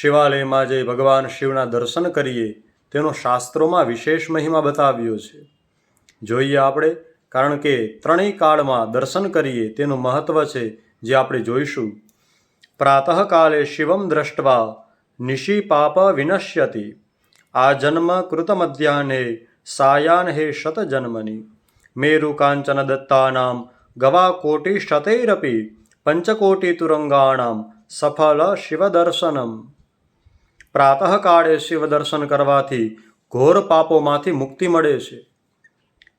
શિવાલયમાં જઈ ભગવાન શિવના દર્શન કરીએ, તેનો શાસ્ત્રોમાં વિશેષ મહિમા બતાવ્યો છે. જોઈએ આપણે, કારણ કે ત્રણેય કાળમાં દર્શન કરીએ તેનું મહત્ત્વ છે જે આપણે જોઈશું. પ્રાતઃકાલે શિવમ દ્રષ્ટવા, નિશી પાપ વિનશ્યતિ. આ જન્મ કૃતમધ્યાહને સાયાન હે શત જન્મની મેરુ કાંચન દત્તાનામ ગવા કોટી શતૈરપી, પંચકોટી તુરંગાણામ સફળ શિવદર્શનમ. પ્રાતઃકાળે શિવ દર્શન કરવાથી ઘોર પાપોમાંથી મુક્તિ મળે છે.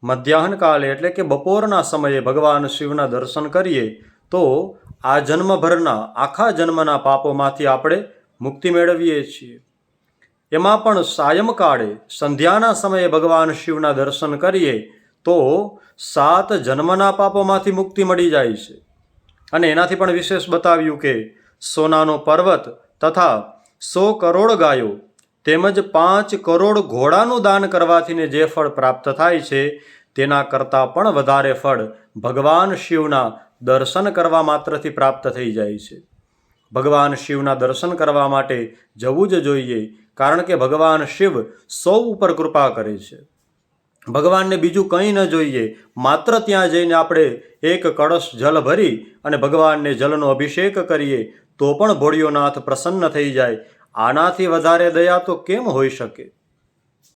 મધ્યાહન કાલે એટલે કે બપોરના સમયે ભગવાન શિવના દર્શન કરીએ તો આ જન્મભરના, આખા જન્મના પાપોમાંથી આપણે મુક્તિ મેળવીએ છીએ. એમાં પણ સાયમકાળે સંધ્યાના સમયે ભગવાન શિવના દર્શન કરીએ તો સાત જન્મના પાપોમાંથી મુક્તિ મળી જાય છે. અને એનાથી પણ વિશેષ બતાવ્યું કે સોનાનો પર્વત તથા સો કરોડ ગાયો તેમજ પાંચ કરોડ ઘોડાનું દાન કરવાથીને જે ફળ પ્રાપ્ત થાય છે, તેના કરતાં પણ વધારે ફળ ભગવાન શિવના દર્શન કરવા માત્રથી પ્રાપ્ત થઈ જાય છે. ભગવાન શિવના દર્શન કરવા માટે જવું જ જોઈએ, કારણ કે ભગવાન શિવ સૌ ઉપર કૃપા કરે છે. ભગવાનને બીજું કંઈ ન જોઈએ. માત્ર ત્યાં જઈને આપણે એક કળશ જલ ભરી અને ભગવાનને જલનો અભિષેક કરીએ, તો પણ ભોળિયોનાથ પ્રસન્ન થઈ જાય. આનાથી વધારે દયા તો કેમ હોઈ શકે?